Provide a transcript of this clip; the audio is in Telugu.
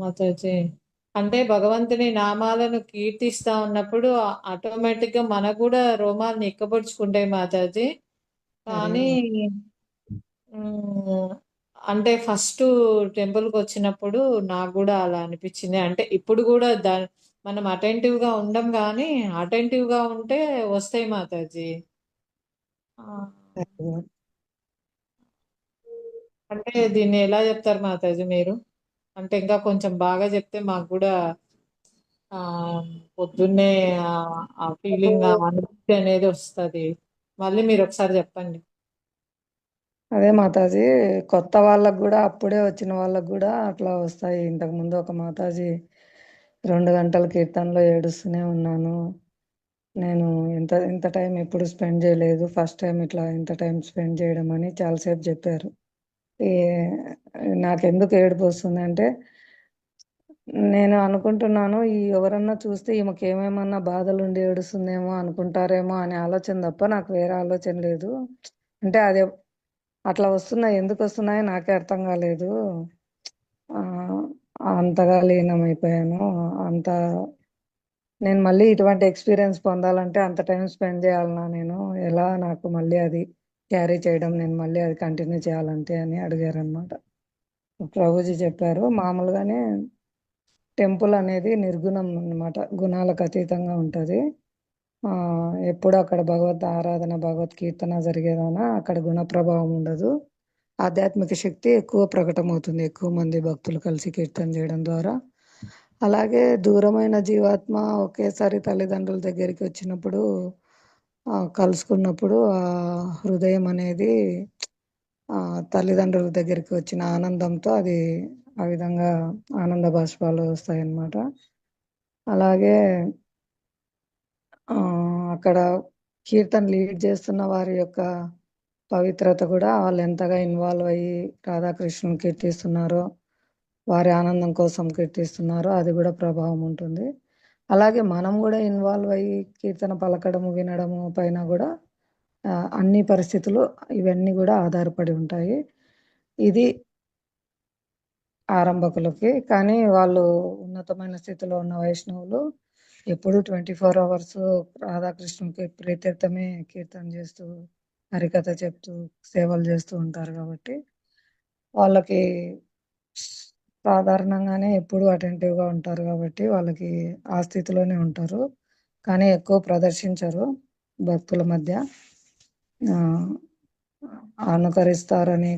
మాతాజీ. అంటే భగవంతుని నామాలను కీర్తిస్తా ఉన్నప్పుడు ఆ ఆటోమేటిక్‌గా మనకు గూడా రోమాలు నిక్కబొడుచుకుంటాయి మాతాజీ. కానీ. అంటే ఫస్టు టెంపుల్‌కొచ్చినప్పుడు నాకు గూడా అలా అనిపిచ్చింది. అంటే ఇప్పుడు గూడా దా మనం అటెంటివ్‌గా ఉండం గానీ, అటెంటివ్‌గా ఉంటే వస్తాయి మాతాజీ. అంటే దీన్ని ఎలా జెప్తారు మాతాజీ మీరు? అంటే ఇంకా కొంచెం బాగా చెప్తే మాకు కూడా పొద్దున్నే ఆ ఫీలింగ్, అనుభూతి అనేది వస్తుంది మళ్ళీ మీరు ఒకసారి చెప్పండి అదే మాతాజీ కొత్త వాళ్ళకు కూడా అప్పుడే వచ్చిన వాళ్ళకు కూడా అట్లా వస్తాయి. ఇంతకుముందు ఒక మాతాజీ రెండు గంటల కీర్తనలో ఏడుస్తూనే ఉన్నాను. నేను ఇంత ఇంత టైం ఎప్పుడు స్పెండ్ చేయలేదు ఫస్ట్ టైం ఇట్లా ఇంత టైం స్పెండ్ చేయడం అని చాలాసేపు చెప్పారు నాకెందుకు ఏడుపు వస్తుంది అంటే నేను అనుకుంటున్నాను ఈ ఎవరన్నా చూస్తే ఈమెకేమేమన్నా బాధలుండి ఏడుస్తుందేమో అనుకుంటారేమో అనే ఆలోచన తప్ప నాకు వేరే ఆలోచన లేదు. అంటే అదే అట్లా వస్తున్నాయి. ఎందుకు వస్తున్నాయో నాకే అర్థం కాలేదు అంతగా లీనమైపోయాను. అంత నేను మళ్ళీ ఇటువంటి ఎక్స్‌పీరియన్స్ పొందాలంటే అంత టైం స్పెండ్ చేయాలన్నా నేను? ఎలా నాకు మళ్ళీ అది క్యారీ చేయడం నేను మళ్ళీ అది కంటిన్యూ చేయాలంటే అని అడిగారనమాట. ప్రభుజీ చెప్పారు. మామూలుగానే టెంపుల్ అనేది నిర్గుణం అన్నమాట. గుణాలకు అతీతంగా ఉంటుంది ఎప్పుడు అక్కడ భగవద్ ఆరాధన, భగవద్ కీర్తన జరిగేదాన అక్కడ గుణ ప్రభావం ఉండదు. ఆధ్యాత్మిక శక్తి ఎక్కువ ప్రకటమవుతుంది. ఎక్కువ మంది భక్తులు కలిసి కీర్తన చేయడం ద్వారా. అలాగే దూరమైన జీవాత్మ ఒకేసారి తల్లిదండ్రుల దగ్గరికి వచ్చినప్పుడు కలుసుకున్నప్పుడు ఆ హృదయం అనేది తల్లిదండ్రుల దగ్గరికి వచ్చిన ఆనందంతో అది ఆ విధంగా ఆనంద బాష్పాలు వస్తాయన్నమాట. అలాగే అక్కడ కీర్తన లీడ్ చేస్తున్న వారి యొక్క పవిత్రత కూడా వాళ్ళు ఎంతగా ఇన్వాల్వ్ అయ్యి రాధాకృష్ణుని కీర్తిస్తున్నారో, వారి ఆనందం కోసం కీర్తిస్తున్నారో అది కూడా ప్రభావం ఉంటుంది. అలాగే మనం కూడా ఇన్వాల్వ్ అయ్యి కీర్తన పలకడము, వినడము పైన కూడా అన్ని పరిస్థితులు ఇవన్నీ కూడా ఆధారపడి ఉంటాయి. ఇది ఆరంభకులకి. కానీ వాళ్ళు ఉన్నతమైన స్థితిలో ఉన్న వైష్ణవులు ఎప్పుడూ 24 అవర్స్ రాధాకృష్ణుకి ప్రీతీర్థమే కీర్తన చేస్తూ హరికథ చెప్తూ, సేవలు చేస్తూ ఉంటారు కాబట్టి వాళ్ళకి సాధారణంగానే ఎప్పుడూ అటెంటివ్‌గా ఉంటారు కాబట్టి వాళ్ళకి ఆ స్థితిలోనే ఉంటారు. కానీ ఎక్కువ ప్రదర్శించరు భక్తుల మధ్య. ఆహ్, అనుకరిస్తారని